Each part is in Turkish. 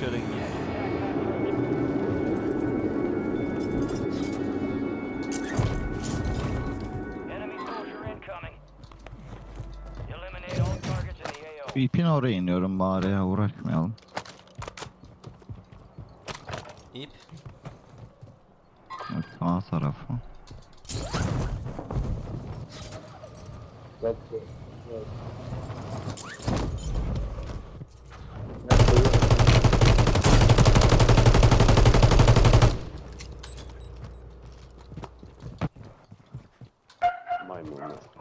şöyle gideyim. Enemy soldier incoming. Eliminate all targets in the AO. İpin oraya iniyorum bari ya uğraşmayalım. İp. Evet, sağ tarafı. Bak bu. Evet. Ne koyuyor?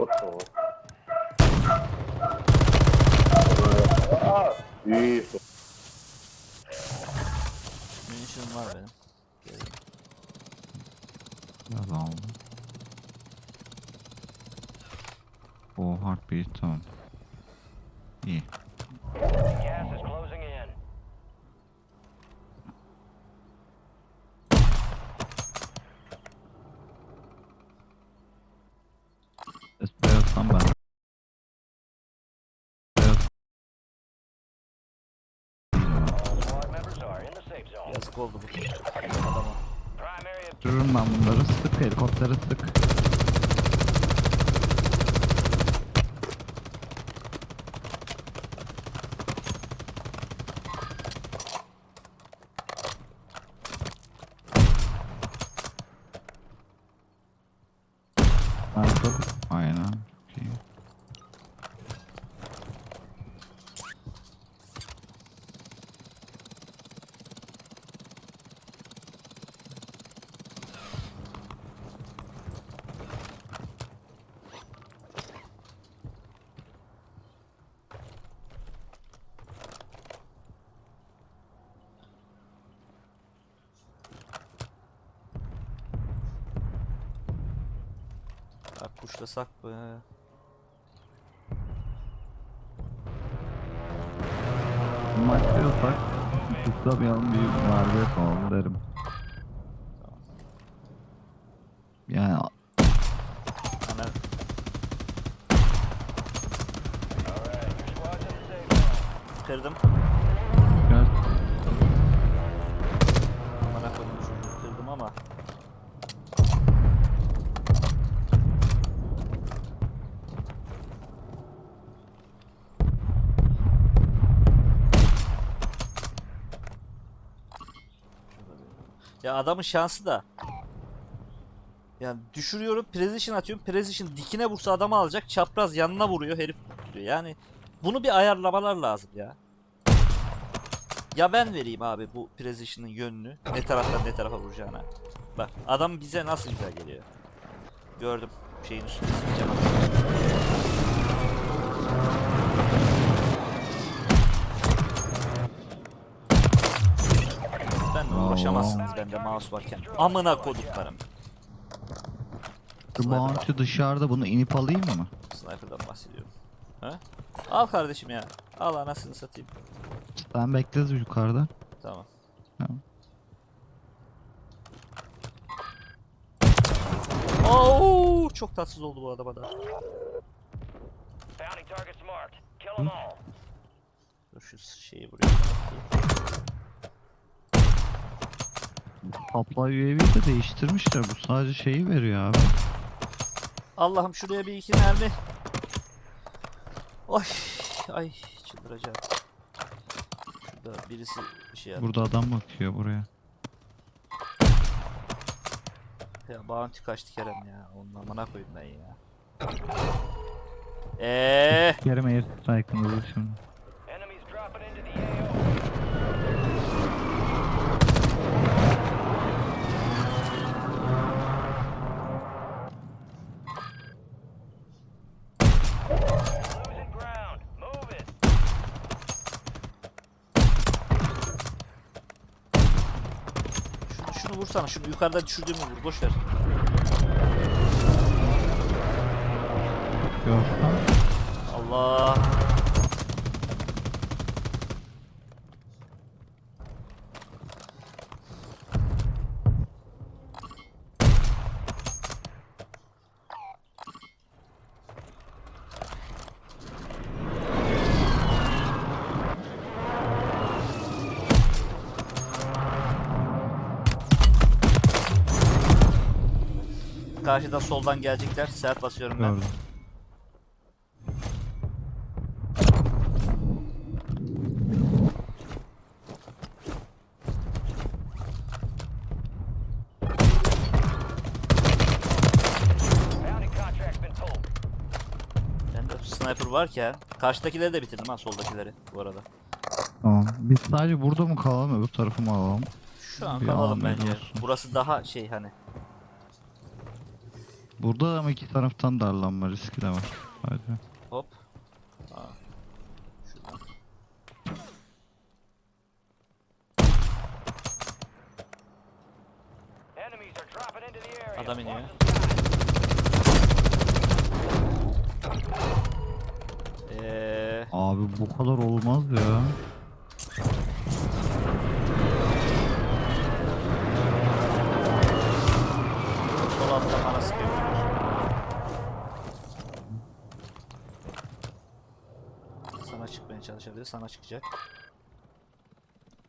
Maymunlar. Oto. Aa, iyi. Munition var benim. Biraz aldım. O heartbeat tamam. Safe zone. Yazık oldu bu adama. Düşürürüm ben bunları sık helikopteri sık. Ben çok Bak kuşlasak be. Maçlıyorsak kutlamayalım bir mağlubiyet olalım derim. Yani Hemen kırdım. Ya adamın şansı da. Yani düşürüyorum, precision atıyorum. Precision dikine vursa adamı alacak. Çapraz yanına vuruyor, herif tutuyor. Yani bunu bir ayarlamalar lazım ya. Ya ben vereyim abi bu precision'ın yönünü. Ne taraftan ne tarafa vuracağına. Bak adam bize nasıl güzel geliyor. Gördüm. Şeyin üstünde sıkacağım. Bende mouse varken. Amına koduklarım. şu bounty dışarıda bunu inip alayım mı? Sniper'dan bahsediyorum. Ha? Al kardeşim ya. Al anasını satayım. Sen bekleriz yukarıda. Tamam. Tamam. Oo, çok tatsız oldu bu adama da. Dur şu şeyi buraya. Supply UAV'yi de değiştirmişler. Bu sadece şeyi veriyor abi. Allah'ım şuraya bir iki mermi. Ay, ay çıldıracağım. Şurada birisi bir şey yaptı. Burada adam bakıyor buraya. Ya bounty kaçtı Kerem ya. Onun amına koyayım ben ya. Eee Kerem air strike'ınızı şimdi. Şunu vursana. Şunu yukarıda düşürdüğümü vur. Boş ver. Allah. Karşıdan soldan gelecekler. Sert basıyorum ben. Gördüm. Bende sniper varken karşıdakileri de bitirdim ha soldakileri bu arada. Tamam. Biz sadece burada mı kalalım öbür tarafı mı alalım? Şu an Bir kalalım amel bence. Burası daha şey hani. Burada ama iki taraftan darlanma riski de var. Hadi. Hop. Aa. Şuradan. Adam iniyor. Eee Abi bu kadar olmaz ya. Çalışabilir. Sana çıkacak.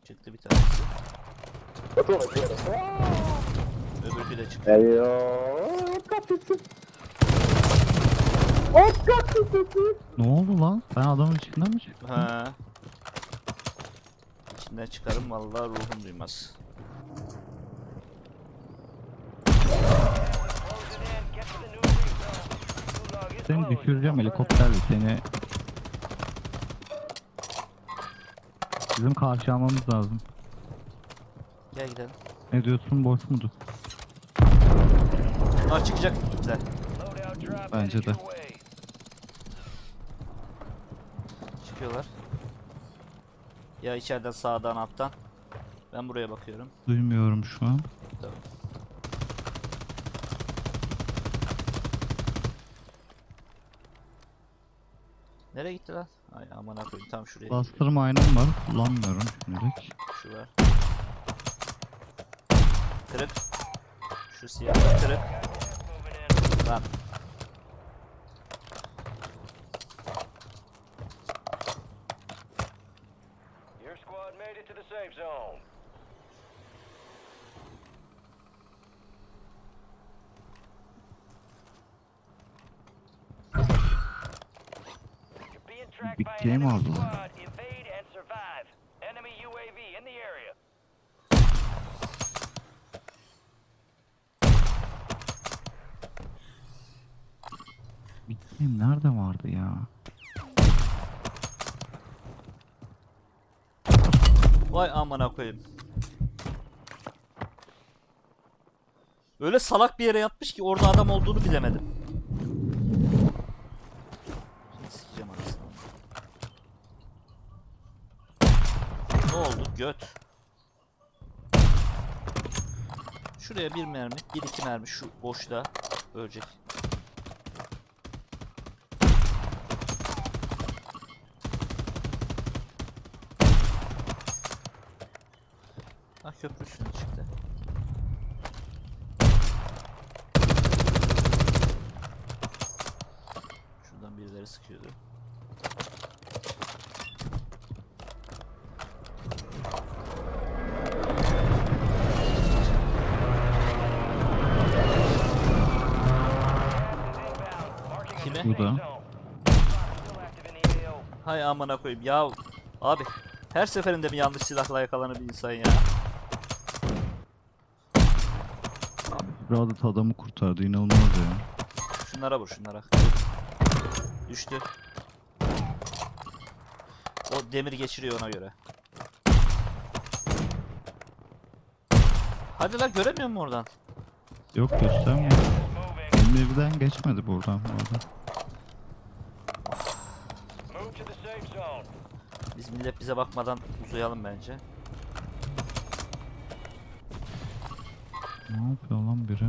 Çıktı bir tanesi. Öbürkü de çıktı. Adiós. Capítulo. Oh, capítulo. Ne oldu lan? Ben adamın içinden mi çıktım? Ha. İçinden çıkarım vallahi ruhum duymaz. Seni düşüreceğim helikopterle seni. Bizim karşı almamız lazım. Gel gidelim. Ne diyorsun boş mudur? Bunlar çıkacak drop Bence de. Çıkıyorlar. Ya içeriden sağdan alttan. Ben buraya bakıyorum. Duymuyorum şu an. Tamam. Nereye gitti lan? Ay aman koyayım tam şuraya. Bastırma aynam var. Kullanmıyorum şimdilik. Şu var. Kırık. Şu siyah kırık. Lan. İn the area. Bittiğim nerede vardı ya? Vay amına koyayım. Öyle salak bir yere yatmış ki orada adam olduğunu bilemedim. Şimdi sikeceğim anasını. Ne oldu? Göt. Şuraya bir mermi, bir iki mermi şu boşluğa ölecek. Ah köprü çıktı. Şuradan birileri sıkıyordu. Burada. Hay amına koyayım ya. Abi her seferinde bir yanlış silahla yakalanır bir insan ya. Radat adamı kurtardı inanılmaz ya. Şunlara vur şunlara. Düştü. O demir geçiriyor ona göre. Hadi lan göremiyor mu oradan? Yok göstermiyor. Moving. Emir'den geçmedi buradan bu Biz millet bize bakmadan uzayalım bence. Ne yapıyor lan biri?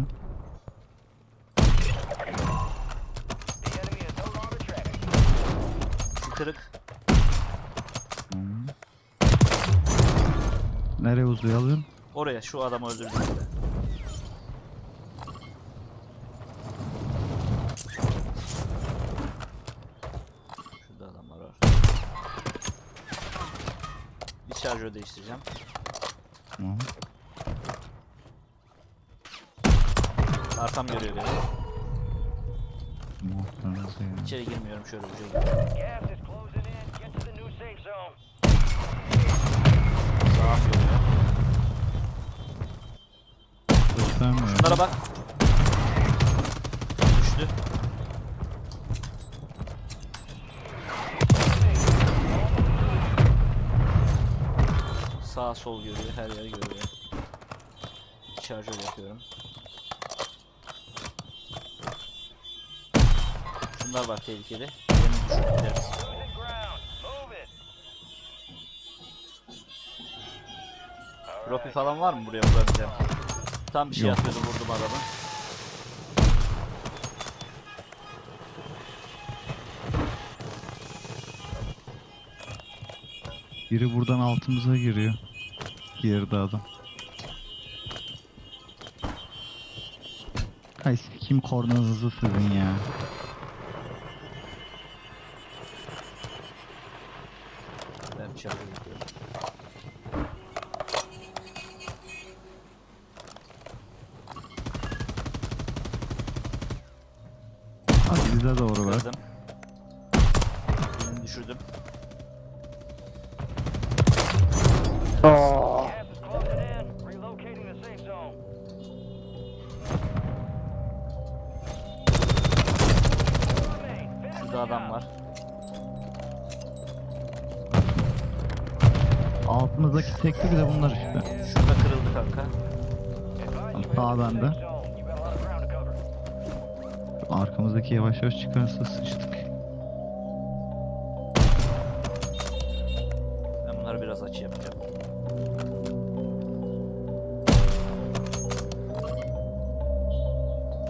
Kırık. Hı. Nereye uzayalım? Oraya şu adamı öldürdüğümüzde. Şurada adamlar var. Bir şarjör değiştireceğim. Tamam. Arkam görüyor beni. Ya. İçeri girmiyorum şöyle zone. Sağım görüyor. Göstermiyor. Bunlara bak. Sol görüyor, her yeri görüyor. Şarjör yapıyorum. Şunlar var tehlikeli. All Ropi falan var mı buraya vurabileceğim? Tam bir şey Yok. atıyordu vurdum adamı. Biri buradan altımıza giriyor. Girdi adam. Ay kim kornanızı sizin ya. Ben. Hadi bize doğru ver. Kırdım. Şurada adam var. Altımızdaki tekli bir de bunlar işte. Şurada kırıldı kanka. Sağ bende. Arkamızdaki yavaş yavaş çıkarsa sıçtık. Ben bunları biraz açı yapacağım.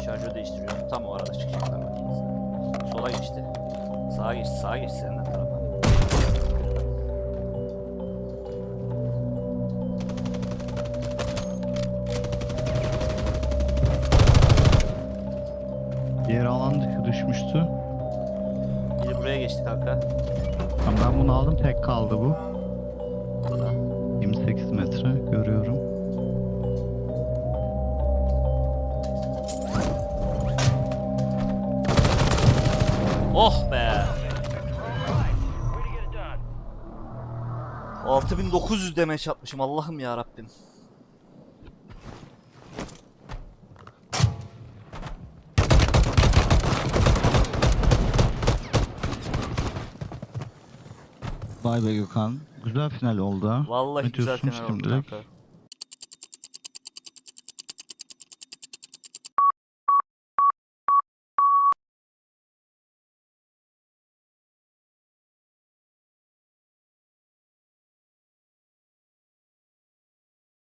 Şarjör değiştiriyorum. Tam o arada çıkacaklar. Sola geçti. Sağa geçti. Sağa geçti senden tarafa. Diğer alan düşmüştü. Biri buraya geçti kanka. Tamam, ben bunu aldım tek kaldı bu. Burada. 6900 demeç atmışım Allah'ım ya Rabbim. Vay be Gökhan. Güzel final oldu ha. Vallahi Ne güzel diyorsun final oldu kanka.